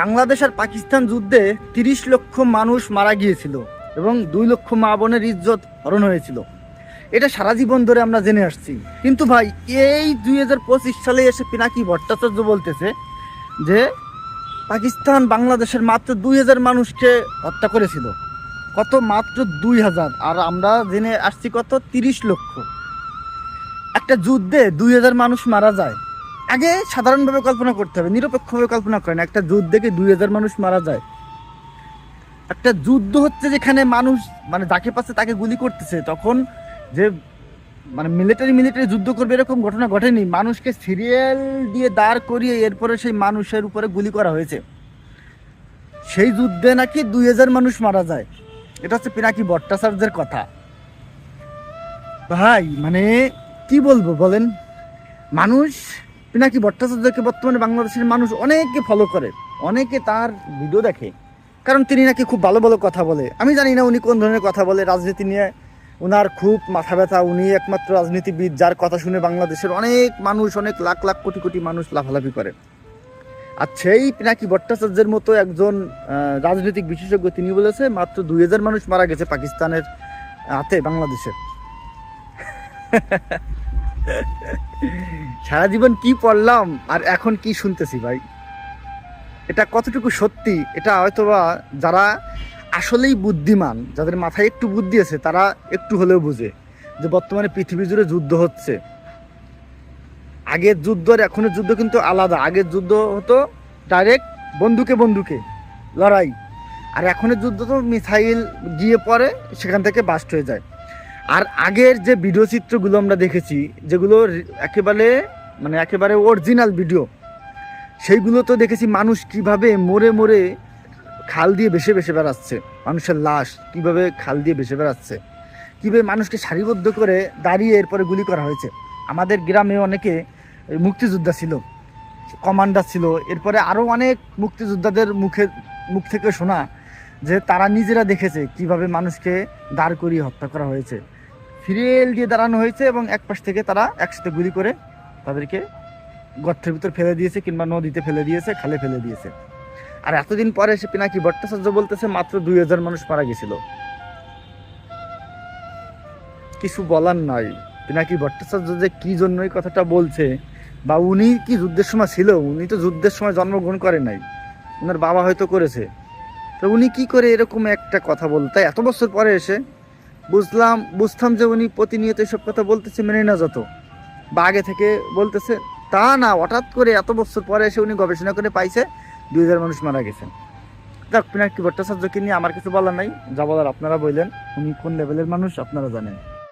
বাংলাদেশ আর পাকিস্তান যুদ্ধে তিরিশ লক্ষ মানুষ মারা গিয়েছিল এবং দুই লক্ষ মা বোনের ইজ্জত হরণ হয়েছিল। এটা সারা জীবন ধরে আমরা জেনে আসছি। কিন্তু ভাই, এই দুই হাজার পঁচিশ সালে এসে পিনাকি ভট্টাচার্য বলতেছে যে, পাকিস্তান বাংলাদেশের মাত্র দুই হাজার মানুষকে হত্যা করেছিল। কত? মাত্র দুই হাজার। আর আমরা জেনে আসছি কত? তিরিশ লক্ষ। একটা যুদ্ধে দুই হাজার মানুষ মারা যায়। আগে সাধারণভাবে কল্পনা করতে হবে, নিরপেক্ষভাবে কল্পনা করেন। একটা যুদ্ধে কি দুই হাজার মানুষ মারা যায়। একটা যুদ্ধ হচ্ছে যেখানে মানুষ মানে যাকে পাচ্ছে তাকে গুলি করতেছে, তখন যে মানে মিলিটারি মিলিটারি যুদ্ধ করবে এরকম ঘটনা ঘটেনি। মানুষকে সিরিয়াল দিয়ে দাঁড় করিয়ে এরপরে সেই মানুষের উপরে গুলি করা হয়েছে। সেই যুদ্ধে নাকি দুই হাজার মানুষ মারা যায়। এটা হচ্ছে পিনাকি ভট্টাচার্যের কথা। ভাই মানে কি বলব বলেন? মানুষ পিনাকি ভট্টাচার্যকে বর্তমানে বাংলাদেশের মানুষ অনেকে ফলো করে, অনেকে তার ভিডিও দেখে। কারণ তিনি নাকি খুব ভালো ভালো কথা বলে। আমি জানি না উনি কোন ধরনের কথা বলে, রাজনীতি নিয়ে ওনার খুব মাথা ব্যথা। উনি একমাত্র রাজনীতিবিদ যার কথা শুনে বাংলাদেশের অনেক মানুষ, অনেক লাখ লাখ কোটি কোটি মানুষ লাফালাফি করে। আর সেই পিনাকি ভট্টাচার্যের মতো একজন রাজনৈতিক বিশেষজ্ঞ তিনি বলেছে, মাত্র দুই হাজার মানুষ মারা গেছে পাকিস্তানের হাতে বাংলাদেশে। সারা জীবন কি পড়লাম আর এখন কি শুনতেছি ভাই? এটা কতটুকু সত্যি? এটা হয়তোবা যারা আসলেই বুদ্ধিমান, যাদের মাথায় একটু বুদ্ধি আছে, তারা একটু হলেও বুঝে যে বর্তমানে পৃথিবী জুড়ে যুদ্ধ হচ্ছে। আগের যুদ্ধ আর এখনের যুদ্ধ কিন্তু আলাদা। আগের যুদ্ধ হতো ডাইরেক্ট বন্দুকে বন্দুকে, লড়াই। আর এখনের যুদ্ধ তো মিসাইল গিয়ে পড়ে, সেখান থেকে বাস্ট হয়ে যায়। আর আগের যে ভিডিও চিত্রগুলো আমরা দেখেছি, যেগুলো একেবারে মানে একেবারে অরিজিনাল ভিডিও সেইগুলো তো দেখেছি মানুষ কীভাবে মরে মরে খাল দিয়ে ভেসে ভেসে বেড়াচ্ছে। মানুষের লাশ কীভাবে খাল দিয়ে ভেসে বেড়াচ্ছে। কীভাবে মানুষকে সারিবদ্ধ করে দাঁড়িয়ে এরপরে গুলি করা হয়েছে। আমাদের গ্রামে অনেকে মুক্তিযোদ্ধা ছিল কমান্ডার ছিল। এরপরে আরও অনেক মুক্তিযোদ্ধাদের মুখে, মুখ থেকে শোনা যে তারা নিজেরা দেখেছে কীভাবে মানুষকে দাঁড় করিয়ে হত্যা করা হয়েছে। সিরিয়াল দিয়ে দাঁড়ানো হয়েছে এবং এক পাশ থেকে তারা একসাথে গুলি করে তাদেরকে গর্তের ভিতর ফেলে দিয়েছে কিংবা নদীতে ফেলে দিয়েছে, খালে ফেলে দিয়েছে। আর এতদিন পরে এসে পিনাকি ভট্টাচার্য বলতেছে, মাত্র দুই হাজার মানুষ মারা গেছিল। কিছু বলার নয় পিনাকি ভট্টাচার্য যে কি জন্য এই কথাটা বলছে, বা উনি কি যুদ্ধের সময় ছিল? উনি তো যুদ্ধের সময় জন্মগ্রহণ করে নাই। ওনার বাবা হয়তো করেছে। তো উনি কি করে এরকম একটা কথা বল তাই এত বছর পরে এসে বুঝলাম, বুঝতাম যে উনি প্রতিনিয়ত এসব কথা বলতেছে মেনে না যত। বা আগে থেকে বলতেছে, তা না, হঠাৎ করে এত বছর পরে এসে উনি গবেষণা করে পাইছে, দুই হাজার মানুষ মারা গেছেন দেখ পিনাকি ভট্টাচার্যকে নিয়ে আমার কিছু বলার নাই, যা বলার আপনারা বললেন, উনি কোন লেভেলের মানুষ আপনারা জানেন।